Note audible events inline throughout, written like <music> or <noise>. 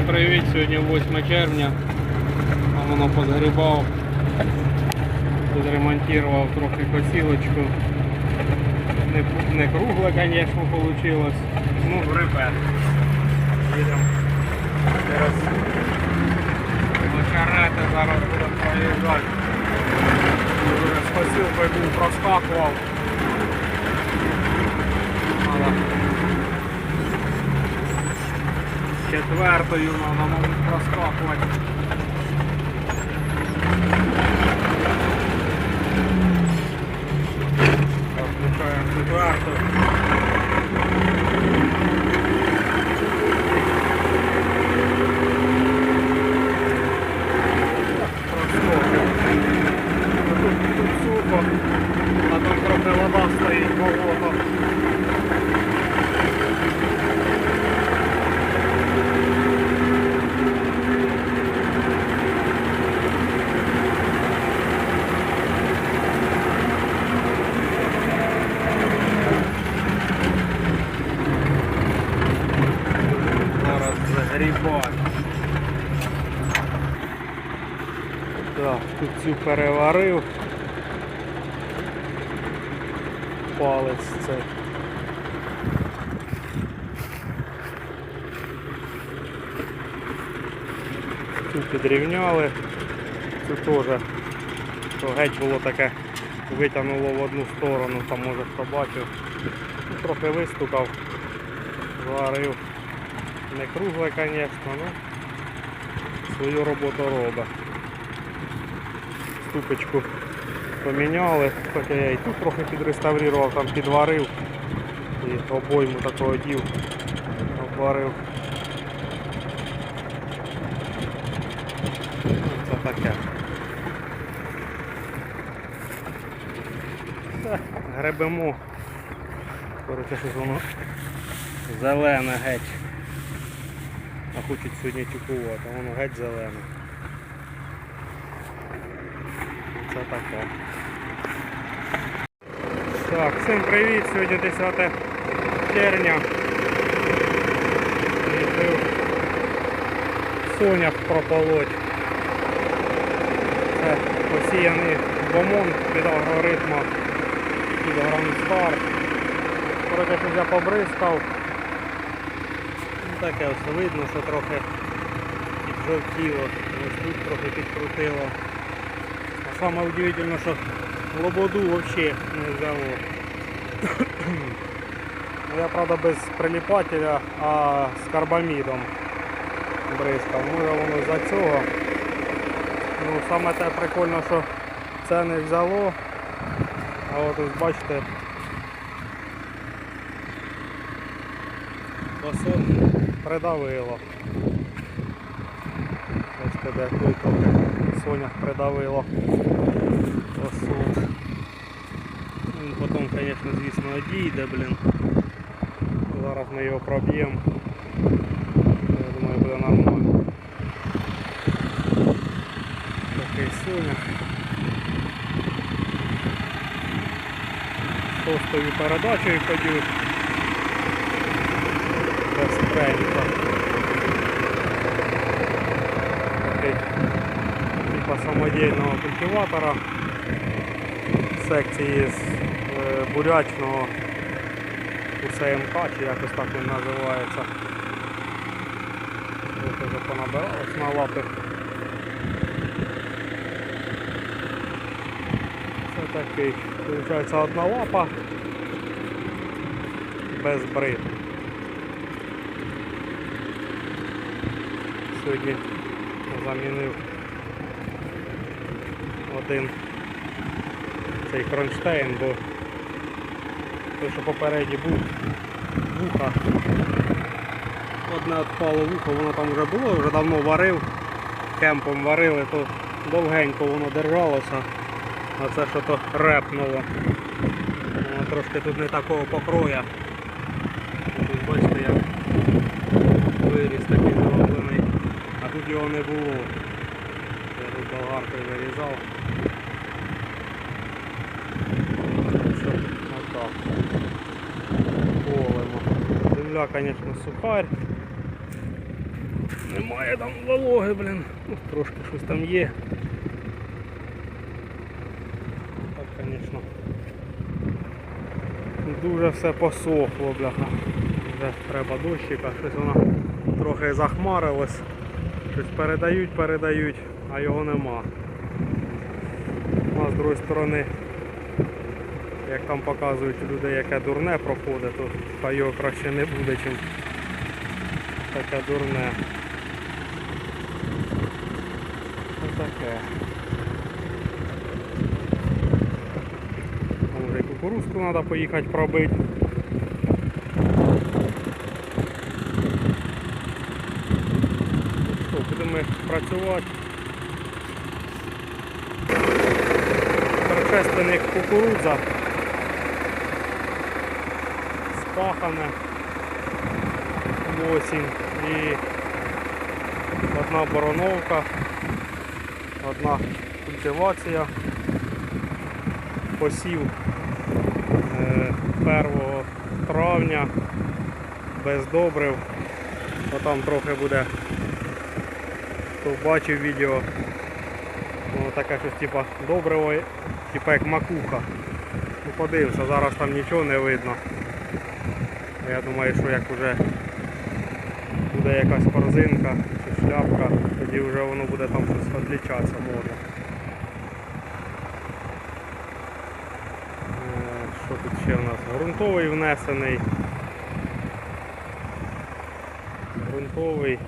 Всім привіт! Сьогодні 8 червня. А воно позгрібав. Підремонтував трохи косілочку. Не, не кругле, звісно, вийшло. Ну, грибе. Їдемо через Очерети зараз будемо проїжджати. З косілкою був проскакував. Але четвертою на мабуть, проскакувати. Отпускаємо четверту. Проскакуємо. Тут, тут сухо, а там трохи вода стоїть, болото. Зараз загрібати. Так, тут цю переварив. Палець цей. Цю підрівняли. Цю теж. То геть було таке, витягнуло в одну сторону, там може хто бачив. Ну, трохи вистукав, зварив. Не кругле, звісно, ну свою роботу робить. Ступочку поміняли, хоча я і тут трохи підреставрував, там підварив і обойму такого дів обварив. Ну, Це таке. Все, <laughs> гребемо. Коротше, щось воно зелене геть. А хочуть сьогодні тюкувати, воно геть зелене. Так, всім привіт! Сьогодні 10 червня. Соняк прополоть. Це посіяний бомон від алгоритму під Грандстар. Коротше, щось я побризкав. Ну, таке ось видно, що трохи піджовтіло, ось тут трохи підкрутило. А саме удивительно, що лободу взагалі не взяло. Ну, Я правда без приліпателя, а з карбамідом бризкав. Може воно за цього. Ну, саме те прикольно, що це не взяло. А от ось бачите, басон придавило. Де той трохи сонях придавило. Басон. Він потім, звісно, звісно, одійде, блін. Зараз ми його проб'ємо. Я думаю, буде нормально. Такий сонях. Шостою передачею ходив. Без кренка. Такий Типа самодільного культиватора секції з е, бурячного УСМК, чи якось так він називається. Ось вже понабиралось на лапи. Це такий, виходить, одна лапа без брит. Сьогодні замінив один цей кронштейн, бо той, що попереді був вуха. Одне відпало вухо, воно там вже було, вже давно варив, кемпом варили, то довгенько воно держалося, а це що то репнуло. Воно трошки тут не такого покроя. Тут бачите як виріс такий зроблений, а тут його не було. Я тут болгаркою вирізав. Що, отак. Полимо. Земля, звісно, сухарь. Немає там вологи, блін. Ну, трошки щось там є. Так, звісно. Дуже все посохло, бляха. Вже треба дощика, щось воно трохи захмарилось. Щось передають, передають, а його нема. Ну, а з другої сторони, як там показують люди, яке дурне проходить, то хай його краще не буде, чим таке дурне. Ось таке. Там вже і кукурузку треба поїхати пробити. Що, будемо працювати. Предшественник кукурудза. Спахане в осінь і одна бороновка, одна культивація, посів е, 1 травня без добрив. Отам трохи буде, хто бачив відео, воно таке щось типа добриво, типа як макуха. Ну зараз там нічого не видно. Я думаю, що як вже буде якась корзинка чи шляпка, тоді вже воно буде там щось відлічатися може. Що тут ще у нас? Грунтовий внесений. Грунтовий.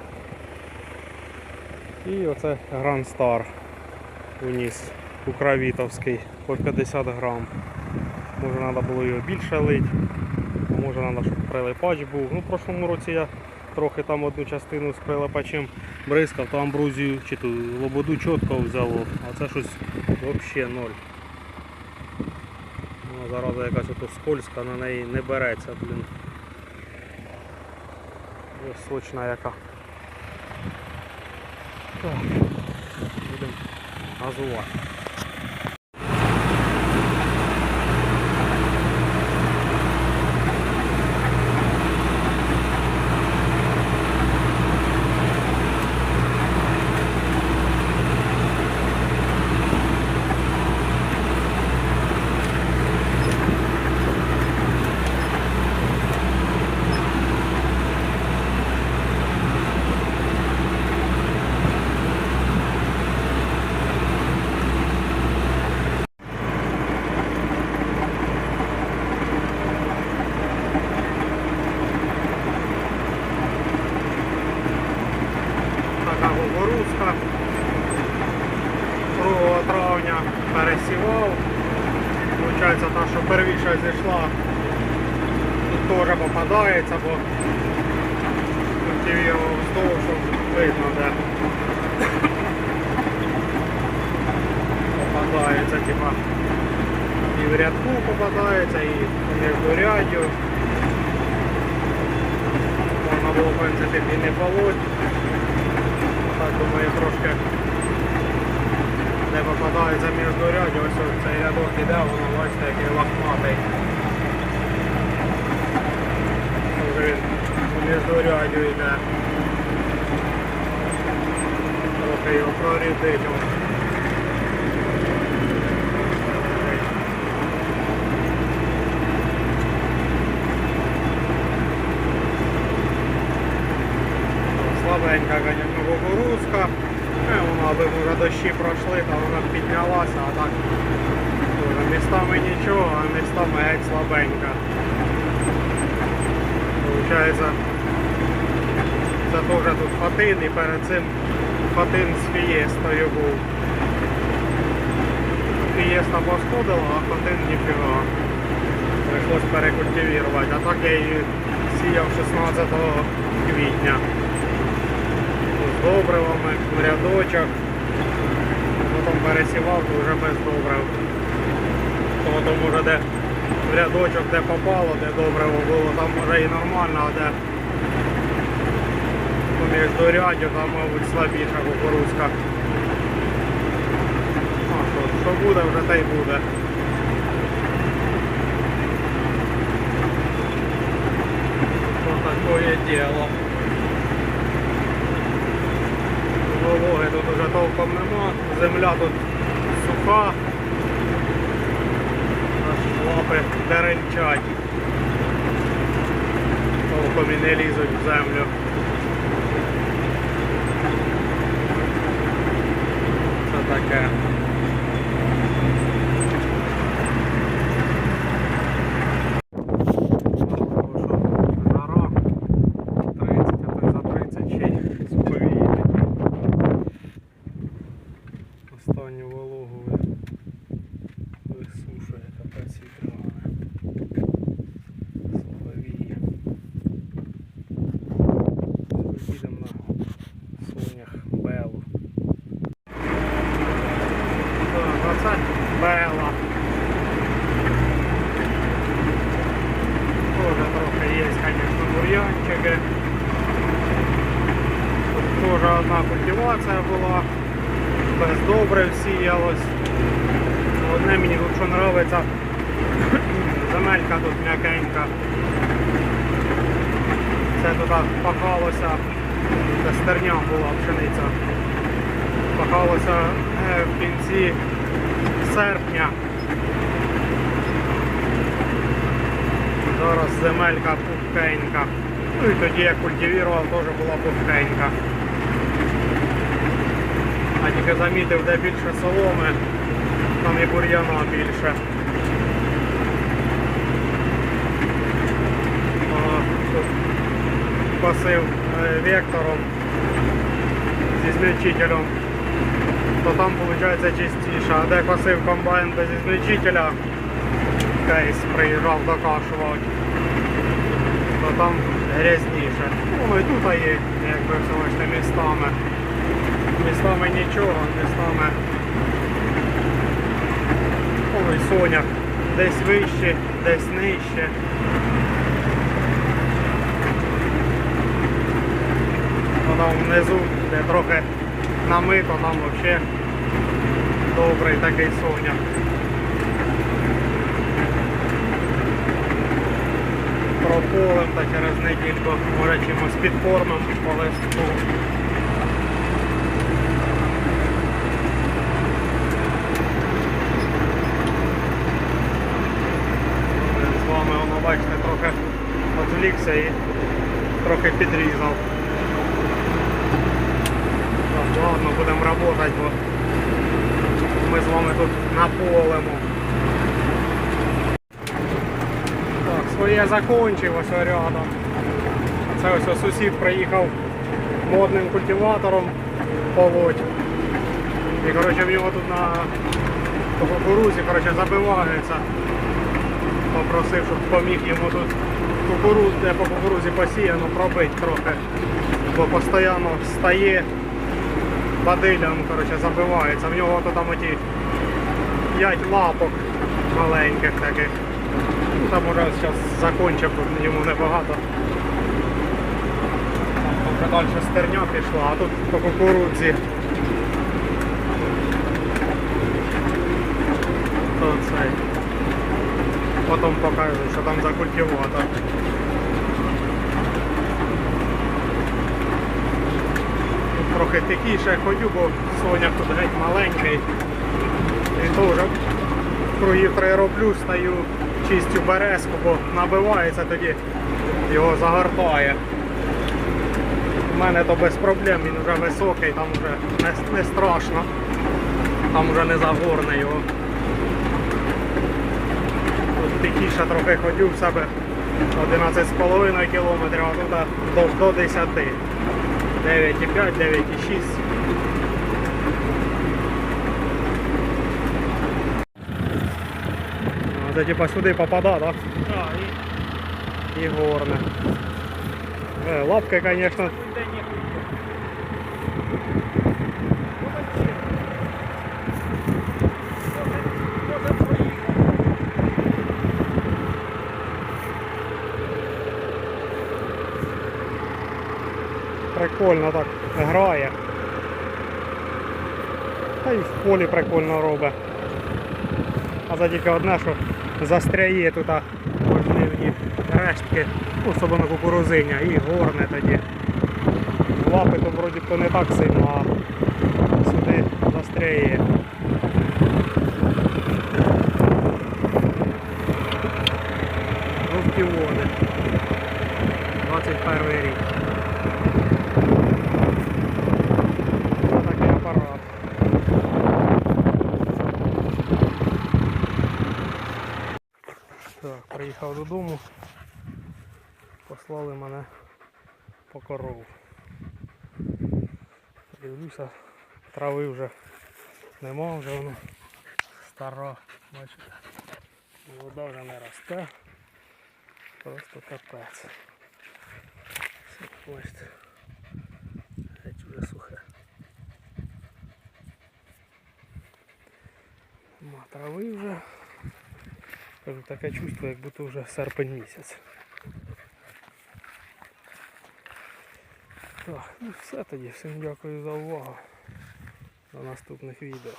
І оце Grand Star уніс Укравітовський по 50 грам. Може треба було його більше лить, може треба, щоб прилипач був. Ну, в прошлому році я трохи там одну частину з прилипачем бризкав, то амбрузію чи ту лободу чітко взяло, а це щось взагалі ноль. Ну, зараза якась ото скользка, на неї не береться, блін. Сочна яка. Так, будемо газувати. така кукурузка. 2 пересівав. Получається та, що первіша зійшла, тут теж попадається, бо культивірував того, що видно де. Попадається, типа і в рядку попадається, і між рядю. Можна було, в принципі, і не полоть. Так думаю, трошки не попадається між ряді, ось цей рядок іде, воно бачите, який лохматий. Вже він між рядю йде. Трохи його прорідить. Слабенька, звісно, кукурузка. Аби вже дощі пройшли, то вона піднялася, а так дуже містами нічого, а містами геть слабенька. Получається, це теж тут хатин і перед цим хатин з фієстою був. Фієста посходила, а хатин ніфіга. Прийшлось перекультивувати, а так я її сіяв 16 квітня з добривами, в рядочок. Пересівав, то вже без добрив. Тому то може де в рядочок, де попало, де добриво було, там може і нормально, а де поміж дорядю, там, мабуть, слабіша кукурузка. А що, що буде, вже те й буде. Ось такое дело. Вологи тут уже толком нема. Земля тут суха. Аж лапи деренчать. Толком і не лізуть в землю. Це таке. Жара 30, а то й за 30 ще й суповії такі. Останню вологу ви- висушує капець вітряне. Суповії. Їдемо на сонях Белу. Так, Оце Бела. Тоже трохи є, конечно, бур'янчики. Тут теж одна культивація була, без добрив сіялось. Одне мені що подобається, земелька тут м'якенька. Це тут пахалося, це стерня була пшениця. Пахалося е, в кінці серпня. Зараз земелька пухкенька. Ну і тоді як культивував, теж була пухкенька. А тільки замітив, де більше соломи, там і бур'яна більше. Косив е, вектором зі змельчителем, то там виходить чистіше. А де косив комбайн без змельчителя, кейс приїжджав докашувати, то там грязніше. Ну і тут є, якби все містами. Містами нічого, містами ой, соняк. Десь вище, десь нижче. Там внизу, де трохи намито, там взагалі добрий такий соняк. прополем та через недільку, може чимось підкормом по листу. З вами воно бачите трохи відвлікся і трохи підрізав. Ладно, будемо працювати, бо ми з вами тут наполемо. Так, своє закончив ось рядом. Це ось сусід приїхав модним культиватором полоть. І коротше в нього тут на кукурузі забивається. Попросив, щоб поміг йому тут кукуруз, де по кукурузі посіяно пробити трохи. Бо постійно встає бадилям, коротше, забивається. В нього то там оті 5 лапок маленьких таких. Ну, там уже зараз закончив, йому небагато. Там далі стерня пішла, а тут по кукурудзі. То цей. Потім покажу, що там за культиватор. Тут трохи тихіше ходю, бо соняк тут геть маленький. І то вже кругів три роблю, стаю чистю березку, бо набивається тоді, його загортає. У мене то без проблем, він вже високий, там вже не, не страшно. Там вже не загорне його. Тихіше трохи ходю в себе 11,5 кілометрів, а тут до, до 10. 9,5, 9,6. Це типа сюди попада, так? Да, и І горне. Е, лапки, звісно, да нехуй. Прикольно так грає. Та й в полі прикольно робить. А за тільки одне, що застряє тут можливі рештки, ну, особливо кукурузиня, і горне тоді. Лапи то вроді то не так сильно, а сюди застряє. Жовті води. 21 рік. Ось такий апарат. Так, приїхав додому. Послали мене по корову. Дивлюся, трави вже нема, вже воно стара, бачите. Вода вже не росте. Просто капець. Все, бачите. Геть вже сухе. Нема трави вже. Таке чувство, як будто вже серпень місяць. Так, ну все тоді. Всім дякую за увагу. До наступних відео.